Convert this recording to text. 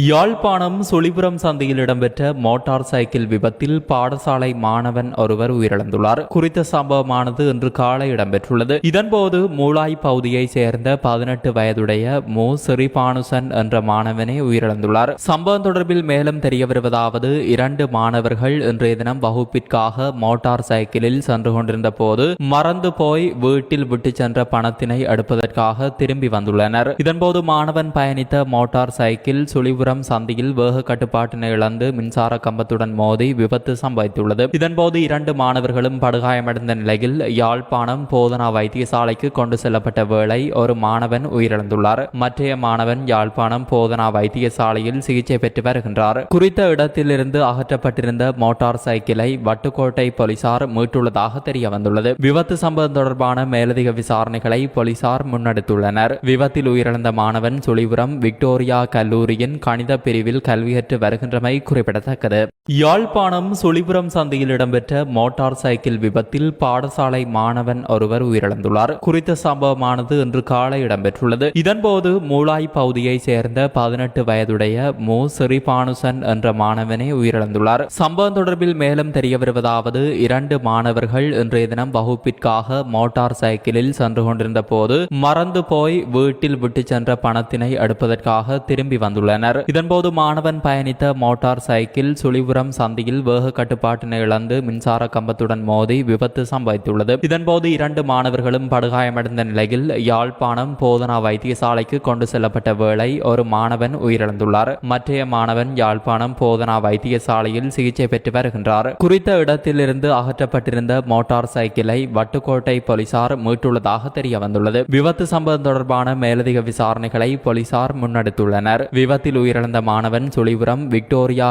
யாழ்ப்பாணம் சுழிபுரம் சந்தையில் இடம்பெற்ற motor cycle விபத்தில் பாடசாலை மாணவன் ஒருவர் உயிரிழந்துள்ளார். குறித்த சம்பவமானது இன்று காலை இடம்பெற்றுள்ளது. இதன்போது மூளாய் பகுதியைச் சேர்ந்த பதினெட்டு வயதுடைய மு. சிறிபானுசன் என்ற மாணவனே உயிரிழந்துள்ளார். சம்பவம் தொடர்பில் மேலும் தெரிய வருவதாவது இரண்டு மாணவர்கள் இன்றைய தினம் வகுப்பிற்காக மோட்டார் சைக்கிளில் சென்று கொண்டிருந்த போது மறந்து போய் வீட்டில் விட்டு சென்ற பணத்தினை எடுப்பதற்காக திரும்பி வந்துள்ளனர். இதன்போது மாணவன் பயணித்த மோட்டார் சைக்கிள் சுழிபுரம் சந்தியில் வேக கட்டுப்பாட்டினை இழந்து மின்சார கம்பத்துடன் மோதி விபத்து சம்பவித்துள்ளது. இதன்போது இரண்டு மாணவர்களும் படுகாயமடைந்த நிலையில் யாழ்ப்பாணம் போதனா வைத்தியசாலைக்கு கொண்டு செல்லப்பட்ட வேளை ஒரு மாணவன் உயிரிழந்துள்ளார். மற்றைய மாணவன் யாழ்ப்பாணம் போதனா வைத்தியசாலையில் சிகிச்சை பெற்று வருகின்றார். குறித்த இடத்திலிருந்து அகற்றப்பட்டிருந்த மோட்டார் சைக்கிளை வட்டுக்கோட்டை போலீசார் மீட்டுள்ளதாக தெரிய வந்துள்ளது விபத்து சம்பவம் தொடர்பான மேலதிக விசாரணைகளை போலீசார் முன்னெடுத்துள்ளனர். விபத்தில் உயிரிழந்த மாணவன் சுழிபுரம் விக்டோரியா கல்லூரியின் கணித பிரிவில் கல்வி கற்று வருகின்றமை குறிப்பிடத்தக்கது. யாழ்ப்பாணம் சுழிபுரம் சந்தையில் இடம்பெற்ற மோட்டார் சைக்கிள் விபத்தில் பாடசாலை மாணவன் ஒருவர் உயிரிழந்துள்ளார். குறித்த சம்பவமானது இன்று காலை இடம்பெற்றுள்ளது. இதன்போது மூளாய் பகுதியைச் சேர்ந்த பதினெட்டு வயதுடைய மு. சிறிபானுசன் என்ற மாணவனே உயிரிழந்துள்ளார். சம்பவம் தொடர்பில் மேலும் தெரிய வருவதாவது இரண்டு மாணவர்கள் இன்றைய தினம் வகுப்பிற்காக மோட்டார் சைக்கிளில் சென்று கொண்டிருந்த போது மறந்து போய் வீட்டில் விட்டு சென்ற பணத்தினை எடுப்பதற்காக திரும்பி வந்துள்ளனர். இதன்போது மாணவன் பயணித்த மோட்டார் சைக்கிள் சுழிபுரம் சந்தியில் வேக கட்டுப்பாட்டினை இழந்து மின்சார கம்பத்துடன் மோதி விபத்து சம்பவித்துள்ளது இதன்போது இரண்டு மாணவர்களும் படுகாயமடைந்த நிலையில் யாழ்ப்பாணம் போதனா வைத்தியசாலைக்கு கொண்டு செல்லப்பட்ட வேளை ஒரு மாணவன் உயிரிழந்துள்ளார். மற்றைய மாணவன் யாழ்ப்பாணம் போதனா வைத்தியசாலையில் சிகிச்சை பெற்று வருகின்றார். குறித்த இடத்திலிருந்து அகற்றப்பட்டிருந்த மோட்டார் சைக்கிளை வட்டுக்கோட்டை போலீசார் மீட்டுள்ளதாக தெரிய வந்துள்ளது விபத்து சம்பவம் தொடர்பான மேலதிக விசாரணைகளை போலீசார் முன்னெடுத்துள்ளனர். விபத்தில் உயிரிழந்த மாணவன் சுழிபுரம் விக்டோரியா